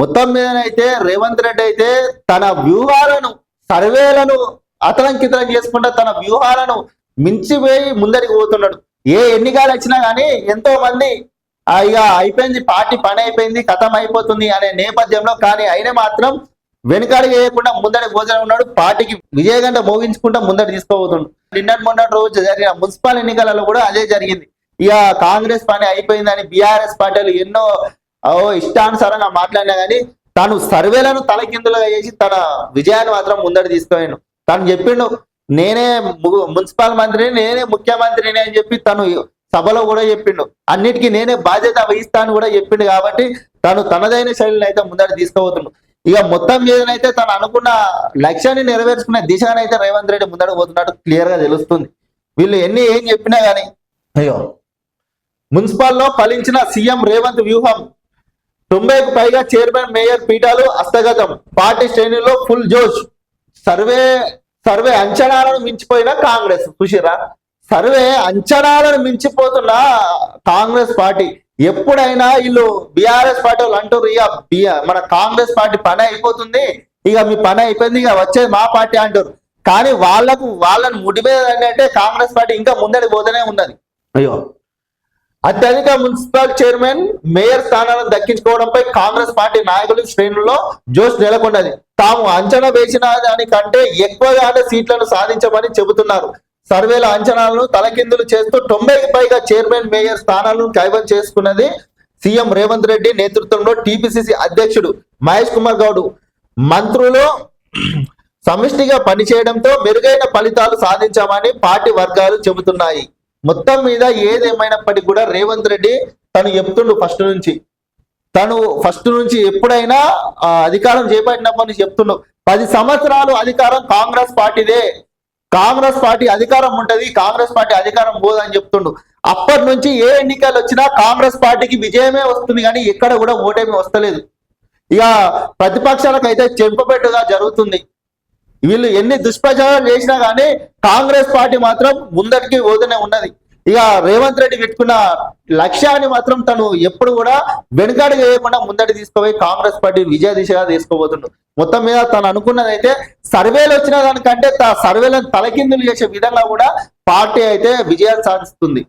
మొత్తం మీదనైతే రేవంత్ రెడ్డి అయితే తన వ్యూహాలను సర్వేలను అతలంకితలం చేసుకుంటా తన వ్యూహాలను మించిపోయి ముందరికి పోతున్నాడు. ఏ ఎన్నికలు వచ్చినా కానీ ఎంతో మంది ఇక అయిపోయింది పార్టీ పని అయిపోయింది కథం అయిపోతుంది అనే నేపథ్యంలో కానీ అయినా మాత్రం వెనుకాడికి వేయకుండా ముందడి భోజనం ఉన్నాడు. పార్టీకి విజయగంట మోగించుకుంటా ముందడి తీసుకోబోతుండు నిన్నటి మొన్నటి రోజు జరిగిన మున్సిపల్ ఎన్నికలలో కూడా అదే జరిగింది. ఇక కాంగ్రెస్ పని అయిపోయిందని బీఆర్ఎస్ పార్టీలు ఎన్నో ఓ ఇష్టానుసారంగా మాట్లాడినా కానీ తను సర్వేలను తలకిందులుగా చేసి తన విజయాన్ని మాత్రం ముందట తీసుకుపోయాను తను చెప్పిండు నేనే మున్సిపల్ మంత్రిని నేనే ముఖ్యమంత్రిని అని చెప్పి తను సభలో కూడా చెప్పిండు. అన్నిటికీ నేనే బాధ్యత వహిస్తాను కూడా చెప్పిండు కాబట్టి తను తనదైన శైలిని అయితే ముందట తీసుకోబోతుండు ఇక మొత్తం మీదనైతే తను అనుకున్న లక్ష్యాన్ని నెరవేర్చుకునే దిశగానైతే రేవంత్ రెడ్డి ముందడు పోతున్నట్టు క్లియర్గా తెలుస్తుంది. వీళ్ళు ఎన్ని ఏం చెప్పినా గానీ అయ్యో మున్సిపాల్లో ఫలించిన సీఎం రేవంత్ వ్యూహం తొంభైకు పైగా చైర్మన్ మేయర్ పీఠాలు హస్తగతం. పార్టీ శ్రేణుల్లో ఫుల్ జోష్. సర్వే సర్వే అంచనాలను మించిపోయిన కాంగ్రెస్. చూసిరా సర్వే అంచనాలను మించిపోతున్న కాంగ్రెస్ పార్టీ. ఎప్పుడైనా వీళ్ళు బీఆర్ఎస్ పార్టీ వాళ్ళు అంటారు ఇక మన కాంగ్రెస్ పార్టీ పని అయిపోతుంది. ఇక మీ పని అయిపోయింది ఇక వచ్చేది మా పార్టీ అంటారు కానీ వాళ్ళకు వాళ్ళని ముడి మీద అంటే కాంగ్రెస్ పార్టీ ఇంకా ముందడి పోతూనే ఉన్నది. అయ్యో. అత్యధిక మున్సిపల్ చైర్మన్ మేయర్ స్థానాలను దక్కించుకోవడంపై కాంగ్రెస్ పార్టీ నాయకులు శ్రేణుల్లో జోష్ నెలకొన్నది. తాము అంచనా వేసిన దానికంటే ఎక్కువగానే సీట్లను సాధించమని చెబుతున్నారు. సర్వేల అంచనాలను తలకిందులు చేస్తూ తొంభైకి పైగా చైర్మన్ మేయర్ స్థానాలను కైవసం చేసుకున్నది సీఎం రేవంత్ రెడ్డి నేతృత్వంలో టీపీసీసీ అధ్యక్షుడు మహేష్ కుమార్ గౌడ్. మంత్రులు సమిష్టిగా పనిచేయడంతో మెరుగైన ఫలితాలు సాధించామని పార్టీ వర్గాలు చెబుతున్నాయి. మొత్తం మీద ఏదేమైనప్పటికీ కూడా రేవంత్ రెడ్డి తను చెప్తుండు ఫస్ట్ నుంచి. తను ఫస్ట్ నుంచి ఎప్పుడైనా అధికారం చేపట్టినప్పటి నుంచి చెప్తుండు. పది సంవత్సరాలు అధికారం కాంగ్రెస్ పార్టీదే. కాంగ్రెస్ పార్టీ అధికారం ఉంటది కాంగ్రెస్ పార్టీ అధికారం పోదని చెప్తుండు. అప్పటి నుంచి ఏ ఎన్నికలు వచ్చినా కాంగ్రెస్ పార్టీకి విజయమే వస్తుంది కానీ ఎక్కడ కూడా ఓటమి వస్తలేదు. ఇక ప్రతిపక్షాలకు అయితే చెంపబెట్టుగా జరుగుతుంది. వీళ్ళు ఎన్ని దుష్ప్రచారాలు చేసినా కానీ కాంగ్రెస్ పార్టీ మాత్రం ముందటికి పోతూనే ఉన్నది. ఇక రేవంత్ రెడ్డి పెట్టుకున్న లక్ష్యాన్ని మాత్రం తను ఎప్పుడు కూడా వెనుకాడు చేయకుండా ముందటి తీసుకుపోయి కాంగ్రెస్ పార్టీ విజయ దిశగా తీసుకోబోతుండు మొత్తం మీద తను అనుకున్నదైతే సర్వేలు వచ్చిన దానికంటే తన సర్వేలను తలకిందులు చేసే విధంగా కూడా పార్టీ అయితే విజయాన్ని సాధిస్తుంది.